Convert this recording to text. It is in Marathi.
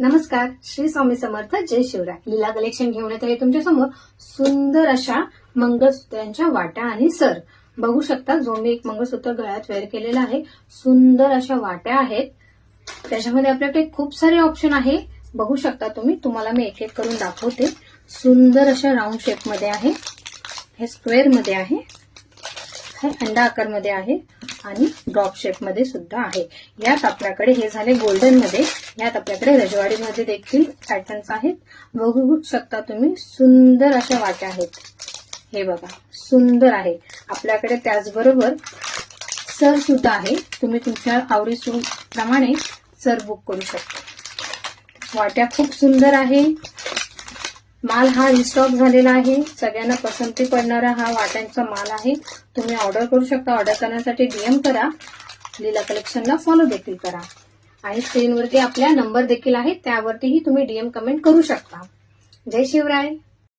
नमस्कार श्री स्वामी समर्थ जय शिवराय. लीला कलेक्शन घेऊन येत आहे तुमच्यासमोर सुंदर अशा मंगळसूत्रांच्या वाट्या आणि सर. बघू शकता जो मी एक मंगळसूत्र गळ्यात वेअर केलेला आहे सुंदर अशा वाट्या आहेत. त्याच्यामध्ये आपल्याकडे खूप सारे ऑप्शन आहे. बघू शकता तुम्ही तुम्हाला मी एक एक करून दाखवते. सुंदर अशा राऊंड शेपमध्ये आहे. हे स्क्वेअरमध्ये आहे. हे अंडा आकारमध्ये आहे. आणि ड्रॉप शेपमध्ये सुद्धा आहे. यात आपल्याकडे हे झाले गोल्डनमध्ये यात आपल्याकडे रजवाडीमध्ये देखील पॅटर्न्स आहेत. बघू शकता तुम्ही सुंदर अशा वाट्या आहेत. हे बघा सुंदर आहे. आपल्याकडे त्याचबरोबर सर सुद्धा आहे. तुम्ही तुमच्या आवडीप्रमाणे सर बुक करू शकता. वाट्या खूप सुंदर आहे. माल हा रिस्टॉक झालेला आहे. सगळ्यांना पसंती पडणारा हा वाट्यांचा माल आहे. तुम्ही ऑर्डर करू शकता. ऑर्डर करण्यासाठी डीएम करा. लीला कलेक्शनला फॉलो देखील करा. आणि स्क्रीनवरती आपल्या नंबर देखील आहे त्यावरतीही तुम्ही डीएम कमेंट करू शकता. जय शिवराय.